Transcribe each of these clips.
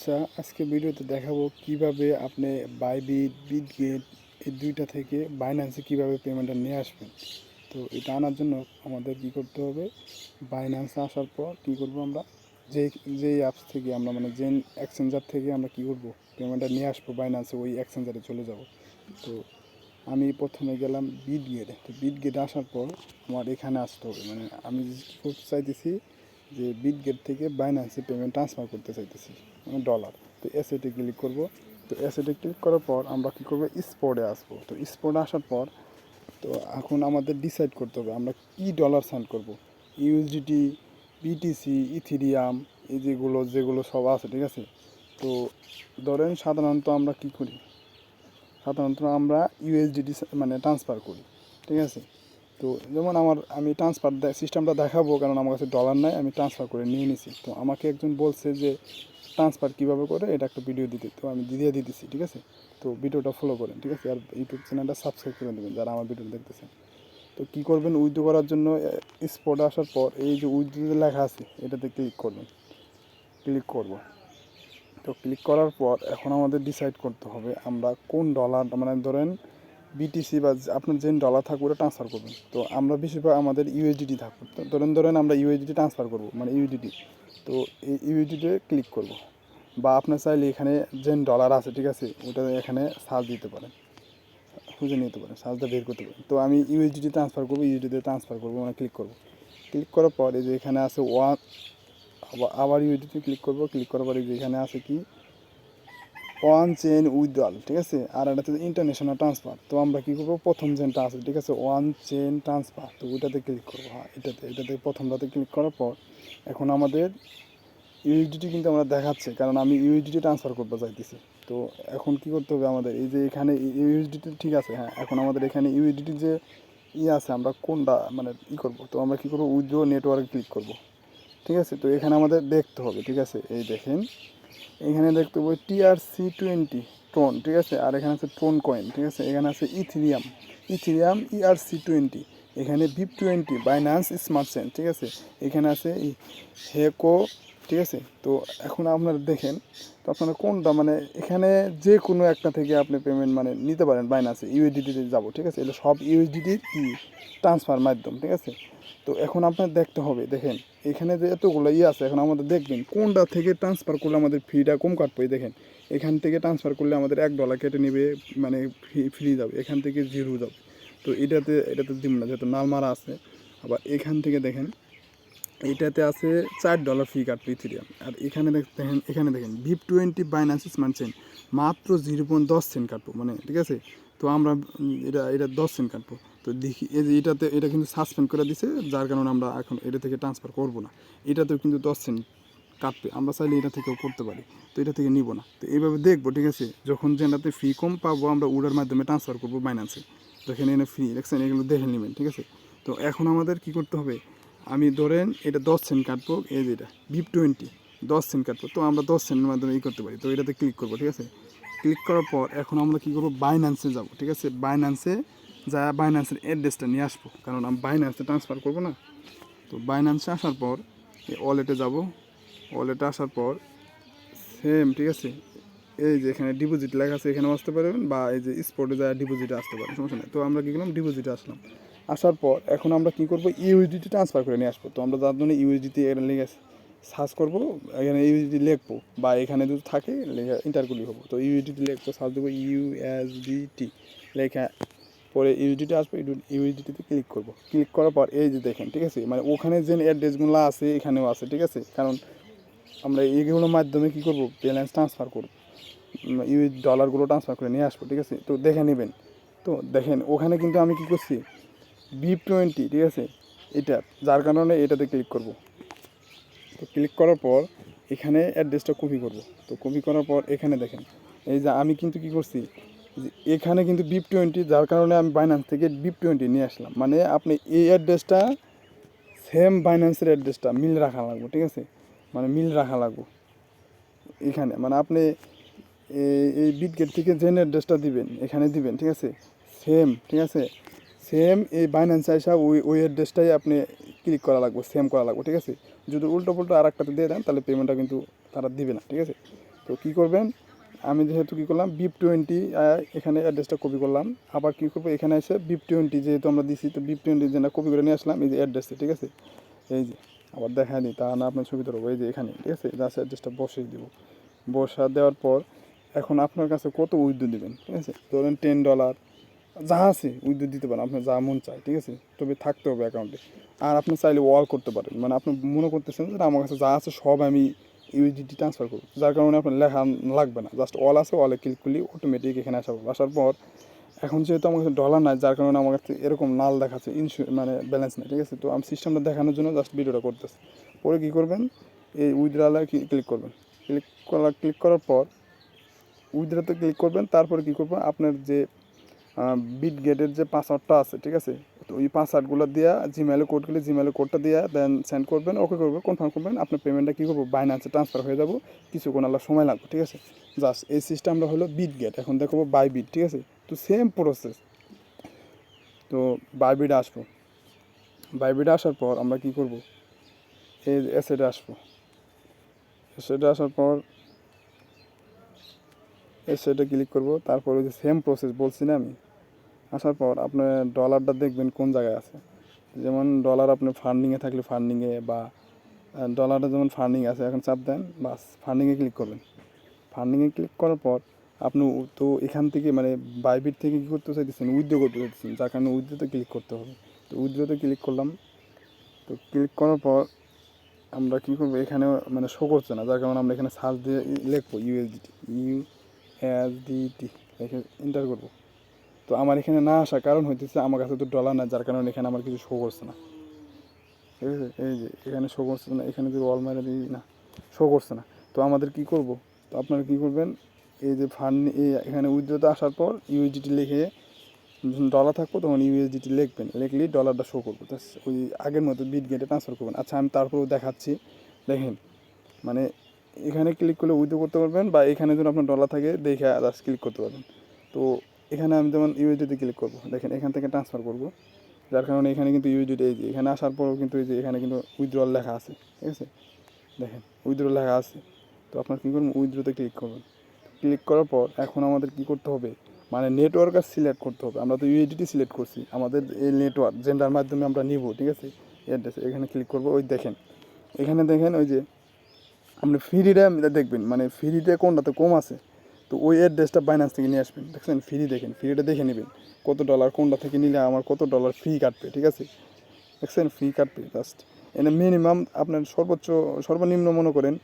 আচ্ছা আজকে ভিডিওতে দেখাবো কীভাবে আপনি বাইবিট বিটগেট এই দুইটা থেকে বাইন্যান্সে কীভাবে পেমেন্টটা নিয়ে আসবেন। তো এটা আনার জন্য আমাদের কি করতে হবে? বাইন্যান্সে আসার পর কি করব আমরা? যে, যেই অ্যাপস থেকে আমরা মানে যে এক্সচেঞ্জার থেকে আমরা কি করব? পেমেন্টটা নিয়ে আসব বাইন্যান্সে ওই এক্সচেঞ্জারে চলে যাব। তো আমি প্রথমে গেলাম বিটগেটে তো বিটগেটে আসার পর আমার এখানে আসতে হবে। মানে আমি কি করতে চাইতেছি যে বিটগেট থেকে বাইন্যান্সে পেমেন্ট ট্রান্সফার করতে চাইতেছি মানে ডলার তো এসএতে ক্লিক করব। তো এসএতে ক্লিক করার পর আমরা কী করব? স্পটে আসব। তো স্পটে আসার পর, তো এখন আমাদের ডিসাইড করতে হবে, আমরা কি ডলার সেন্ড করব? ইউএসডিটি বিটিসি ইথিরিয়াম এই যেগুলো যেগুলো সব আছে, ঠিক আছে? তো ধরেন সাধারণত আমরা কি করি? সাধারণত আমরা ইউএসডিটি মানে ট্রান্সফার করি, ঠিক আছে? তো যেমন আমার, আমি ট্রান্সফার সিস্টেমটা দেখাবো, কারণ আমার কাছে ডলার নাই, আমি ট্রান্সফার করে নিয়ে নিছি। তো আমাকে একজন বলছে যে ট্রান্সফার কীভাবে করে? এটা একটা ভিডিও দিতে। তো আমি দিয়ে দিতেছি, ঠিক আছে? তো ভিডিওটা ফলো করেন, ঠিক আছে? আর ইউটিউব চ্যানেলটা সাবস্ক্রাইব করে দেবেন, যারা আমার ভিডিও দেখতেছেন। তো কী করবেন? উইথড্র করার জন্য স্পটে আসার পর এই যে উইথড্রোতে লেখা আছে, এটাতে ক্লিক করবেন। ক্লিক করব। তো ক্লিক করার পর এখন আমাদের ডিসাইড করতে হবে, আমরা কোন ডলার মানে ধরেন বিটিসি বা আপনার যে ডলার থাকবে ওটা ট্রান্সফার করবেন। তো আমরা বেশিরভাগ আমাদের ইউএসডিটি থাকবে ধরেন ধরেন আমরা ইউএসডিটি ট্রান্সফার করব মানে ইউডিটি তো এই ইউএসডিতে ক্লিক করব। বা আপনার চাইলে এখানে যে ডলার আছে, ঠিক আছে, ওটা এখানে সার্চ দিতে পারেন। খুঁজে নিতে পারেন সার্চটা বের করতে পারেন। তো আমি ইউএসডিটি ট্রান্সফার করব ইউএসডিতে ট্রান্সফার করব মানে ক্লিক করব। ক্লিক করার পর যে এখানে আছে ওয়ান আবার ইউএসডিতে ক্লিক করব। ক্লিক করার পরে যে এখানে আছে কি? ওয়ান চেন উইথড্রল ঠিক আছে? আর এটা হচ্ছে ইন্টারন্যাশনাল ট্রান্সফার তো আমরা কী করব? প্রথম চেনটা আছে, ঠিক আছে? ওয়ান চেন ট্রান্সফার তো ওইটাতে ক্লিক করব হ্যাঁ এটাতে এটাতে প্রথমটাতে ক্লিক করার পর এখন আমাদের ইউএসডিটি কিন্তু আমরা দেখাচ্ছে, কারণ আমি ইউএসডিটি ট্রান্সফার করতে চাইতেছি। তো এখন কি করতে হবে আমাদের? এই যে এখানে ইউএসডিটি ঠিক আছে হ্যাঁ এখন আমাদের এখানে ইউএসডিটি যে ই আছে, আমরা কোনটা মানে ই করব? তো আমরা কী করব? উইথড্র নেটওয়ার্কে ক্লিক করব, ঠিক আছে? তো এখানে আমাদের দেখতে হবে, ঠিক আছে? এই দেখেন এখানে দেখতে পাবো টিআরসি টোয়েন্টি টোন ঠিক আছে? আর এখানে আছে টোন কয়েন ঠিক আছে? এখানে আছে ইথিরিয়াম ইথিরিয়াম ইআরসি টোয়েন্টি এখানে BEP twenty Binance smart chain ঠিক আছে? এখানে আছে হেকো ঠিক আছে? তো এখন আপনারা দেখেন, তো আপনারা কোনটা মানে এখানে যে কোনো একটা থেকে আপনি পেমেন্ট মানে নিতে পারেন বাইনান্সে ইউএসডিটিতে যাব, ঠিক আছে? এটা সব ইউএসডিটির ট্রান্সফার মাধ্যম, ঠিক আছে? তো এখন আপনার দেখতে হবে, দেখেন। এখানে যে এতগুলো ইয়ে আছে, এখন আমাদের দেখবেন কোনটা থেকে ট্রান্সফার করলে আমাদের ফিটা কম কাটবে দেখেন। এখান থেকে ট্রান্সফার করলে আমাদের এক ডলার কেটে নেবে মানে ফ্রি ফ্রি যাবে, এখান থেকে জিরো যাবে। তো এটাতে এটাতে দিব না, যেহেতু নাল মারা আছে। আবার এখান থেকে দেখেন, এটাতে আছে চার ডলার ফি কাটবে ইথিরিয়াম আর এখানে দেখ- দেখেন, এখানে দেখেন BEP twenty Binance smart chain মাত্র জিরো পয়েন্ট দশ সেন্ট কাটবো মানে ঠিক আছে? তো আমরা এটা এটা দশ সেন্ট কাটবো। তো দেখি, এই যে এটাতে, এটা কিন্তু সাসপেন্ড করে দিছে, যার কারণে আমরা এখন এটা থেকে ট্রান্সফার করব না। এটাতেও কিন্তু দশ সেন্ট কাটবে, আমরা চাইলে এটা থেকেও করতে পারি, তো এটা থেকে নিব না। তো এইভাবে দেখব, ঠিক আছে? যখন যেটাতে ফি কম পাবো, আমরা উডার মাধ্যমে ট্রান্সফার করব বাইন্যান্সে এখানে ফ্রি দেখছেন? এগুলো দেখে নেবেন, ঠিক আছে? তো এখন আমাদের কি করতে হবে? আমি ধরেন এটা দশ সেন্ট কাটবো, এই যে এটা বিপ টোয়েন্টি দশ সেন্ট কাটবো, তো আমরা দশ সেন্টের মাধ্যমে ই করতে পারি, তো এটাতে ক্লিক করব, ঠিক আছে? ক্লিক করার পর এখন আমরা কী করব? বাইন্যান্সে যাব, ঠিক আছে? বাইন্যান্সে যা বাইন্যান্সের অ্যাড্রেসটা নিয়ে আসব। কারণ আমি বাইন্যান্সে ট্রান্সফার করব না। তো বাইন্যান্সে আসার পর ওয়ালেটে যাব। ওয়ালেটে আসার পর সেম ঠিক আছে? এই যে এখানে ডিপোজিট লেখা আছে, এখানেও আসতে পারবেন বা এই যে স্পটে যা ডিপোজিটে আসতে পারেন সমস্যা নেই। তো আমরা কী করলাম? ডিপোজিটে আসলাম। আসার পর এখন আমরা কী করব? ইউএসডিটি ট্রান্সফার করে নিয়ে আসব। তো আমরা যার জন্য ইউএসডিটি এখানে লিখে সার্চ করব, এখানে ইউএসডি লিখব বা এখানে যদি থাকে, লেখা ইন্টারগুলি হব। তো ইউএসডিটি লিখব সার্চ দেবো ইউএসডিটি লেখা পরে ইউএসডিটি আসবে ইউএসডিটিতে ক্লিক করব। ক্লিক করার পর এই যে দেখেন, ঠিক আছে? মানে ওখানে যে অ্যাড্রেসগুলো আছে, এখানেও আছে, ঠিক আছে? কারণ আমরা এইগুলোর মাধ্যমে কী করব? ব্যালেন্স ট্রান্সফার করব। ইউ ডলারগুলো ট্রান্সফার করে নিয়ে আসব, ঠিক আছে? তো দেখে নেবেন। তো দেখেন, ওখানে কিন্তু আমি কি করছি? বিপ টোয়েন্টি ঠিক আছে? এটা, যার কারণে এটাতে ক্লিক করব। তো ক্লিক করার পর এখানে অ্যাড্রেসটা কপি করব। তো কপি করার পর এখানে দেখেন, এই যে আমি কিন্তু কি করছি? এখানে কিন্তু বিপ টোয়েন্টি যার কারণে আমি বাইন্যান্স থেকে বিপ টোয়েন্টি নিয়ে আসলাম। মানে আপনি এই অ্যাড্রেসটা সেম বাইন্যান্সের অ্যাড্রেসটা মিল রাখা লাগবে, ঠিক আছে? মানে মিল রাখা লাগবে এখানে। মানে আপনি এই- বিটগেট থেকে যে অ্যাড্রেসটা দিবেন, এখানে দিবেন, ঠিক আছে? সেম ঠিক আছে? সেম এই বাইন্যান্স আসা ওই ওই অ্যাড্রেসটাই আপনি ক্লিক করা লাগবে সেম করা লাগবে, ঠিক আছে? যদি উল্টো পুল্টো আর একটাতে দিয়ে দেন, তাহলে পেমেন্টটা কিন্তু তারা দিবে না, ঠিক আছে? তো কী করবেন? আমি যেহেতু কী করলাম বিপ টোয়েন্টি এখানে অ্যাড্রেসটা কপি করলাম। আবার কী করব, এখানে এসে বিপ টোয়েন্টি যেহেতু আমরা দিছি, তো বিপ টোয়েন্টি যেটা কপি করে নিয়ে আসলাম, এই যে অ্যাড্রেসে ঠিক আছে? এই যে, আবার দেখা দিই, তা না আপনার ছবি ধরবো, এই যে এখানে, ঠিক আছে? জাস্ট অ্যাড্রেসটা বসিয়ে দেবো। বসা দেওয়ার পর, এখন আপনার কাছে কত উইদ্যু দিবেন, ঠিক আছে? ধরেন টেন ডলার যা আছে উইদ্যু দিতে পারেন, আপনার যা মন চায়, ঠিক আছে? তবে থাকতে হবে অ্যাকাউন্টে আর আপনি চাইলে ওয়াল করতে পারেন মানে আপনি মনে করতেছেন যে আমার কাছে যা আছে সব আমি ইউএসডিটি ট্রান্সফার করব। যার কারণে আপনার লেখা লাগবে না। জাস্ট অল আছে অলে ক্লিক করলে অটোমেটিক এখানে আসা পাবো আসার পর, এখন যেহেতু আমার কাছে ডলার নাই, যার কারণে আমার কাছে এরকম নাল দেখাচ্ছে ইনশু মানে ব্যালেন্স নেই, ঠিক আছে? তো আমি সিস্টেমটা দেখানোর জন্য জাস্ট ভিডিওটা করতেছি। পরে কী করবেন? এই উইথড্রালে ক্লিক করবেন। ক্লিক করা ক্লিক করার পর উইথড্রাতে ক্লিক করবেন। তারপরে কী করবেন? আপনার যে বিট গেটের যে পাসওয়ার্ডটা আছে, ঠিক আছে? ওই পাসওয়ার্ডগুলো দিয়ে জিমেলে করলে জিমেলে কোডটা দিয়ে দেন সেন্ড করবেন ওকে করবেন কনফার্ম করবেন, আপনার পেমেন্টটা কী করব? বাইনান্সে ট্রান্সফার হয়ে যাব, কিছুক্ষণ আল্লাহ সময় লাগবে, ঠিক আছে? জাস্ট এই সিস্টেমটা হলো বিট গেট এখন দেখব বাই বিট ঠিক আছে? তো সেম প্রসেস তো বাই বিট আসব। বাই বিট আসার পর আমরা কী করব? এই অ্যাসেটে আসব। অ্যাসেটে আসার পর অ্যাসেটে ক্লিক করব, তারপর ওই যে সেম প্রসেস বলছি না আমি। আসার পর আপনার ডলারটা দেখবেন কোন জায়গায় আছে। যেমন ডলার আপনি ফান্ডিংয়ে থাকলে ফান্ডিংয়ে বা ডলারটা যেমন ফান্ডিং আছে, এখন চাপ দেন, বাস ফান্ডিংয়ে ক্লিক করবেন। ফান্ডিংয়ে ক্লিক করার পর আপনি তো এখান থেকে মানে বাইবিট থেকে কী করতে চাইতেছেন? উইথড্র করতে চাইতেছেন, যার কারণে উইথড্রোতে ক্লিক করতে হবে। তো উইথড্রোতে ক্লিক করলাম। তো ক্লিক করার পর আমরা কী করব? এখানে মানে শো করছে না, যার কারণে আমরা এখানে সার্চ দিয়ে লিখব ইউএসডিটি ইউ এস ডিটি লিখে এন্টার করব। তো আমার এখানে না আসার কারণ হইতেছে আমার কাছে তো ডলার না যার কারণে এখানে আমার কিছু শো করছে না। ঠিক আছে? এই যে, এখানে শো করছে না, এখানে যদি ওয়াল মারা দিই না শো করছে না। তো আমাদের কি করব? তো আপনারা কি করবেন? এই যে ফান্ড এই এখানে উইথড্রোতে আসার পর ইউএসডিটি লিখে যখন ডলার থাকব, তখন ইউএসডিটি লিখবেন। লিখলেই ডলারটা শো করব। ওই আগের মতো বিট গেটে ট্রান্সফার করবেন। আচ্ছা আমি তারপরেও দেখাচ্ছি। দেখেন মানে এখানে ক্লিক করলে উইথড্রো করতে পারবেন বা এখানে যদি আপনার ডলার থাকে, দেখে জাস্ট ক্লিক করতে পারবেন। তো এখানে আমি যেমন ইউএসডিতে ক্লিক করব, দেখেন এখান থেকে ট্রান্সফার করব। যার কারণে এখানে কিন্তু ইউএসডিটি এই যে, এখানে আসার পরেও কিন্তু এই যে, এখানে কিন্তু উইথড্রল লেখা আছে, ঠিক আছে? দেখেন উইথড্র লেখা আছে। তো আপনার কী করবেন? উইথড্রোতে ক্লিক করবেন। ক্লিক করার পর এখন আমাদের কি করতে হবে? মানে নেটওয়ার্ক আর সিলেক্ট করতে হবে। আমরা তো ইউএডিটি সিলেক্ট করছি। আমাদের এই নেটওয়ার্ক যেটার মাধ্যমে আমরা নিব, ঠিক আছে? অ্যাড্রেস এখানে ক্লিক করব, ওই দেখেন। এখানে দেখেন ওই যে, আপনি ফ্রিটা দেখবেন। মানে ফ্রিতে কোনটাতে কম আছে? তো ওই অ্যাড্রেসটা বাইন্যান্স থেকে নিয়ে আসবেন। দেখছেন ফ্রি দেখেন ফ্রিটা দেখে নেবেন। কত ডলার কোনটা থেকে নিলে আমার কত ডলার ফ্রি কাটবে, ঠিক আছে? দেখছেন ফ্রি কাটবে জাস্ট এনে মিনিমাম আপনার সর্বোচ্চ, সর্বনিম্ন মনে করেন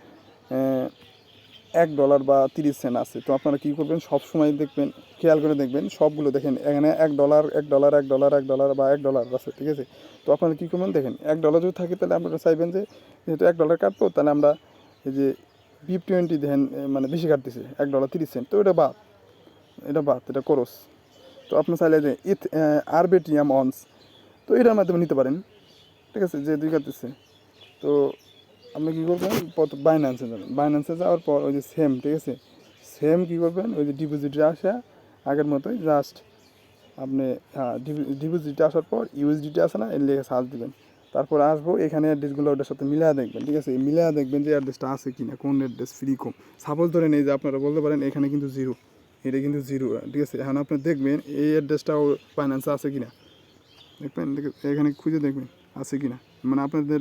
এক ডলার বা তিরিশ সেন্ট আছে। তো আপনারা কী করবেন? সব সময় দেখবেন, খেয়াল করে দেখবেন, সবগুলো দেখেন, এখানে এক ডলার এক ডলার এক ডলার এক ডলার বা এক ডলার আছে, ঠিক আছে? তো আপনারা কী করবেন? দেখেন, এক ডলার যদি থাকে তাহলে আপনারা চাইবেন যে, যেহেতু এক ডলার কাটবো, তাহলে আমরা এই যে বিপ টোয়েন্টি দেখেন এ, মানে বেশি কাটতেছে এক ডলার তিরিশ সেন্ট তো এটা বাদ এটা বাদ এটা করস। তো আপনি চাইলে যে ইথ আরবেটিয়াম অনস তো এটার মাধ্যমে নিতে পারেন। ঠিক আছে যে দুই কাটতেছে। তো আপনি কী করবেন বাইন্যান্সে যাবেন। বাইন্যান্সে যাওয়ার পর ওই যে সেম ঠিক আছে? সেম কী করবেন? ওই যে ডিপোজিটে আসা আগের মতোই জাস্ট আপনি হ্যাঁ ডিপোজিটে আসার পর ইউএসডিটি আসে না এর লেগে সার্চ দিবেন। তারপর আসব, এখানে অ্যাড্রেসগুলো ওটার সাথে মিলা দেখবেন, ঠিক আছে? মিলা দেখবেন যে অ্যাড্রেসটা আছে কি না কোন অ্যাড্রেস ফ্রি কম সাপোজ ধরেন এই যে আপনারা বলতে পারেন, এখানে কিন্তু জিরো এটা কিন্তু জিরো ঠিক আছে? এখন আপনি দেখবেন, এই অ্যাড্রেসটাও ফাইন্যান্সে আছে কি না দেখবেন? দেখ- এখানে খুঁজে দেখবেন, আছে কি না মানে আপনাদের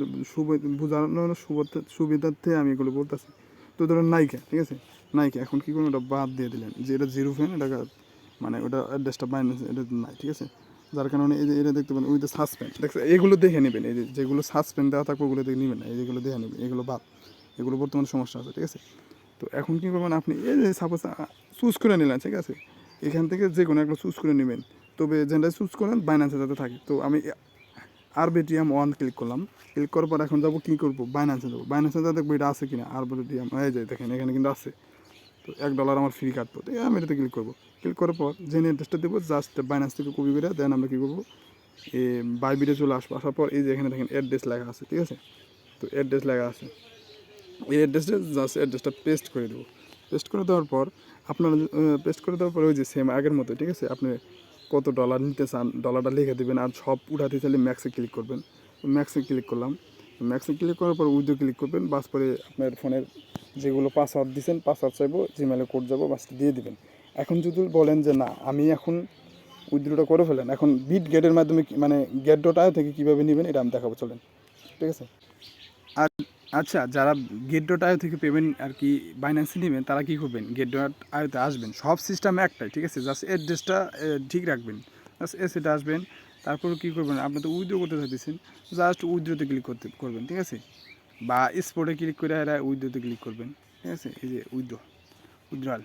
বোঝানোর সুবিধা- সুবিধার্থে আমি এগুলো বলতেছি। তো ধরুন নাইকা ঠিক আছে? নাইকা এখন কী করুন ওটা বাদ দিয়ে দিলেন? যে এটা জিরো ফ্যান এটা মানে ওটা অ্যাড্রেসটা বাইন্যান্স এটা নাই, ঠিক আছে? যার কারণে এই যে, এটা দেখতে পারেন ওই যে সাসপেন্ড দেখছে এগুলো দেখে নেবেন, এই যেগুলো সাসপেন্ড দেওয়া থাকবে, ওগুলো দেখে নেবেন না এই যেগুলো দেখে নেবেন, এগুলো বাদ, এগুলো বর্তমানে সমস্যা আছে, ঠিক আছে? তো এখন কী করবেন আপনি, এই যে সাপোজ চুজ করে নিলেন, ঠিক আছে? এখান থেকে যে কোনো একটা চুজ করে নেবেন। তবে যেটা চুজ করেন বাইন্যান্সে যাতে থাকে। তো আমি আরবিটিএম ওয়ান ক্লিক করলাম। ক্লিক করার পর এখন যাব কী করব? বাইন্যান্সে যাব। বাইন্যান্সে যা দেখব, এটা আছে কিনা? আরবিটিএম এই যে দেখেন, এখানে কিন্তু আছে। তো এক ডলার আমার ফ্রি কাটবো তো আমি এটাতে ক্লিক করব। ক্লিক করার পর যে অ্যাড্রেসটা দেবো জাস্ট বাইন্যান্স থেকে কপি করে দেন আমরা কী করব? এ বাইবিটে চলে আসব। আসার পর এই যে এখানে দেখেন অ্যাড্রেস লেখা আছে, ঠিক আছে? তো অ্যাড্রেস লেখা আছে। এই অ্যাড্রেসটা জাস্ট অ্যাড্রেসটা পেস্ট করে দেবো। পেস্ট করে দেওয়ার পর আপনার পেস্ট করে দেওয়ার পর ওই যে সেম আগের মতো ঠিক আছে? আপনি কত ডলার নিতে চান ডলারটা লিখে দেবেন আর সব উঠাতে চাইলে ম্যাক্সে ক্লিক করবেন। ম্যাক্সে ক্লিক করলাম। ম্যাক্সে ক্লিক করার পর উইথড্র ক্লিক করবেন। বাস পরে আপনার ফোনের যেগুলো পাসওয়ার্ড দিচ্ছেন পাসওয়ার্ড চাইব জিমেলে কোড যাব বাস দিয়ে দিবেন। এখন যদি বলেন যে না, আমি এখন উইথড্রটা করে ফেলেন, এখন বিট গেটের মাধ্যমে মানে গেট ডট আয় থেকে কীভাবে নেবেন এটা আমি দেখাবো, চলেন। ঠিক আছে? আর আচ্ছা যারা গেট ডট আয়ো থেকে পেমেন্ট আর কি বাইন্যান্সে নেবেন, তারা কী করবেন? গেট ডট আয়োতে আসবেন। সব সিস্টেম একটাই, ঠিক আছে? জাস্ট অ্যাড্রেসটা ঠিক রাখবেন। জাস্ট এসেটা আসবেন, তারপর কী করবেন? আপনি তো উইথড্র করতে চাইতেছেন জাস্ট উইথড্রোতে ক্লিক করতে করবেন, ঠিক আছে? বা স্পটে ক্লিক করে এরা উইথড্রোতে ক্লিক করবেন, ঠিক আছে? এই যে উইথড্র উইথড্রয়াল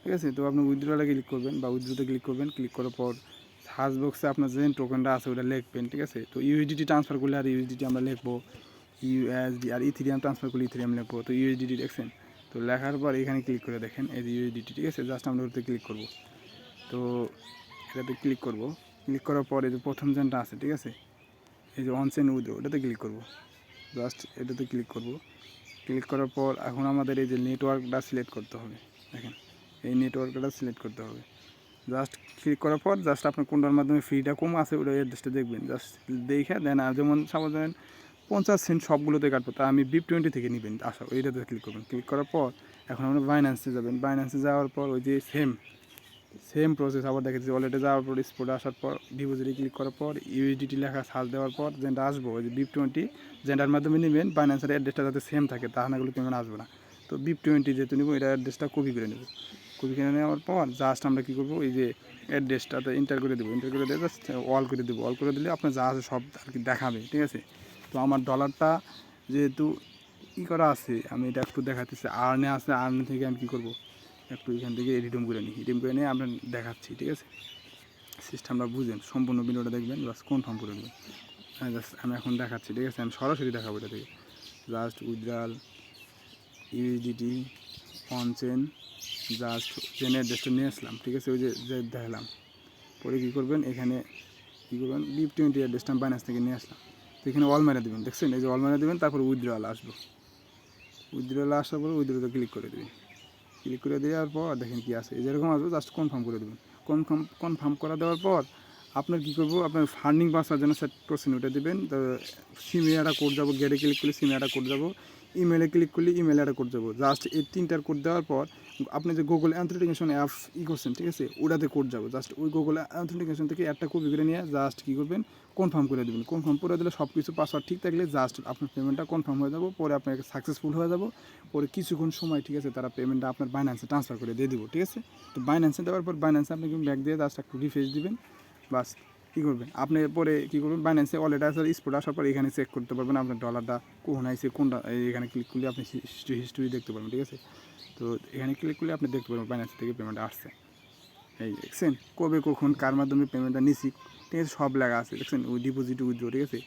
ঠিক আছে? তো আপনি উইথড্রয়ালে ক্লিক করবেন বা উইথড্রোতে ক্লিক করবেন। ক্লিক করার পর সার্চ বক্সে আপনার যে টোকেনটা আছে ওটা লিখবেন, ঠিক আছে? তো ইউএসডিটি ট্রান্সফার করলে আর ইউএসডিটি আমরা লিখব। ইউএসডি আর ইথিরিয়াম ট্রান্সফার করলে ইথিরিয়াম লিখব। তো ইউএসডিটি দেখছেন? তো লেখার পর এখানে ক্লিক করে দেখেন এই যে ইউএসডিটি ঠিক আছে? জাস্ট আমরা ওটাতে ক্লিক করব। তো এটাতে ক্লিক করব। ক্লিক করার পর এই যে প্রথম যেনটা আছে, ঠিক আছে? এই যে অনসেন উইথ ওটাতে ক্লিক করব। জাস্ট এটাতে ক্লিক করব। ক্লিক করার পর এখন আমাদের এই যে নেটওয়ার্কটা সিলেক্ট করতে হবে। দেখেন? এই নেটওয়ার্কটা সিলেক্ট করতে হবে। জাস্ট ক্লিক করার পর জাস্ট আপনার কোনটার মাধ্যমে ফ্রিটা কম আছে ওটা অ্যাড্রেসটা দেখবেন। জাস্ট দেখে দেন আর যেমন সাপোজ ধরেন পঞ্চাশ সেন্ট সবগুলোতে কাটবো, তা আমি বিপ টোয়েন্টি থেকে নেবেন। আসা ওইটাতে ক্লিক করবেন। ক্লিক করার পর এখন আমরা বাইন্যান্সে যাবেন। বাইন্যান্সে যাওয়ার পর ওই যে সেম সেম প্রসেস আবার দেখেছি ওয়ালেটে যাওয়ার পর স্পোর্টে আসার পর ডিপোজিটে ক্লিক করার পর ইউএসডিটি লেখা সার্চ দেওয়ার পর যেটা আসব। ওই যে বিপ টোয়েন্টি যেটার মাধ্যমে নেবেন। বাইন্যান্সের অ্যাড্রেসটা যাতে সেম থাকে, তাহলে এগুলো পেমেন্ট আসবে না। তো বিপ টোয়েন্টি যেহেতু নেব, এটা অ্যাড্রেসটা কপি করে নেব। কপি করে নেওয়ার পর জাস্ট আমরা কী করব, এই যে অ্যাড্রেসটাতে এন্টার করে দেবো। এন্টার করে দিয়ে জাস্ট অল করে দেবো। অল করে দিলে আপনার আছে সব আর কি দেখাবে, ঠিক আছে? তো আমার ডলারটা যেহেতু ই করা আছে, আমি এটা একটু দেখাতেছি। আর্নে আছে আর্নে থেকে আমি কী করব? একটু এখান থেকে রিডিম করে নিই। রিডিম করে নিয়ে আমরা দেখাচ্ছি, ঠিক আছে? সিস্টেমটা বুঝেন, সম্পূর্ণ ভিডিওটা দেখবেন জাস্ট কনফার্ম করে নেবেন হ্যাঁ জাস্ট আমি এখন দেখাচ্ছি, ঠিক আছে? আমি সরাসরি দেখাবো এটা থেকে। Just withdrawal USDT on chain just ট্রেনের অ্যাড্রেসটা নিয়ে আসলাম, ঠিক আছে? ওই যে দেখালাম। পরে কী করবেন? এখানে কী করবেন? বিপ টোয়েন্টি অ্যাড্রেসটা বাইনাস থেকে নিয়ে আসলাম। তো এখানে অল মেরে দেবেন, দেখছেন? এই যে অল মেরে দেবেন, তারপর উইথড্রয়াল আসব। উইথড্রয়াল আসার পর উইথড্রোতে ক্লিক করে দেবেন। ক্লিক করে দেওয়ার পর দেখেন কি আছে। যেরকম আসবে, জাস্ট কনফার্ম করে দেবেন। কনফার্ম কনফার্ম করা দেওয়ার পর আপনার কী করব? আপনার ফান্ডিং বাসার জন্য সেট করছেন ওটা দেবেন। তো সিমে একটা কোড যাব, গেটে ক্লিক করলে সিমে একটা কোড যাব। ইমেলে ক্লিক করলে ইমেলে একটা কোড যাব। জাস্ট এই তিনটার কোড দেওয়ার পর, আপনি যে গুগল অ্যান্থেন্টিকেশন অ্যাপ ই করছেন, ঠিক আছে? ওটাতে কোড যাব। জাস্ট ওই গুগল অ্যান্থেন্টিকেশন থেকে একটা কপি করে নিয়ে জাস্ট কী করবেন? কনফার্ম করে দেবেন। কনফার্ম করে দিলে সব কিছু পাসওয়ার্ড ঠিক থাকলে জাস্ট আপনার পেমেন্টটা কনফার্ম হয়ে যাব, পরে আপনার সাকসেসফুল হয়ে যাব। পরে কিছুক্ষণ সময়, ঠিক আছে, তারা পেমেন্টটা আপনার বাইন্যান্সে ট্রান্সফার করে দিয়ে দিব, ঠিক আছে? তো বাইন্যান্সে দেওয়ার পর বাইন্যান্সে আপনি ব্যাক দিয়ে জাস্ট একটু রিফ্রেশ দিবেন। বাস কী করবেন? আপনি পরে কী করবেন? বাইন্যান্সে অলরেডি আসার স্পট আসার পর এখানে চেক করতে পারবেন আপনার ডলারটা কোন আইসে কোনটা এখানে ক্লিক করলে আপনি হিস্ট্রি হিস্ট্রি দেখতে পারবেন, ঠিক আছে? তো এখানে ক্লিক করলে আপনি দেখতে পারবেন বাইন্যান্স থেকে পেমেন্ট আসছে। এই দেখছেন? কবে, কখন, কার মাধ্যমে পেমেন্টটা নিছি? ঠিক আছে, সব লেখা আছে, দেখছেন? ওই ডিপোজিট উইথড্র ঠিক আছে?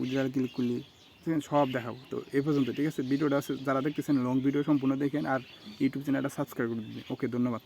উইথড্রাল ক্লিক করলে, ঠিক সব দেখাবো। তো এই পর্যন্ত, ঠিক আছে? ভিডিওটা আছে, যারা দেখতেছেন লং ভিডিও সম্পূর্ণ দেখেন আর ইউটিউব চ্যানেলটা সাবস্ক্রাইব করে দিন ওকে ধন্যবাদ।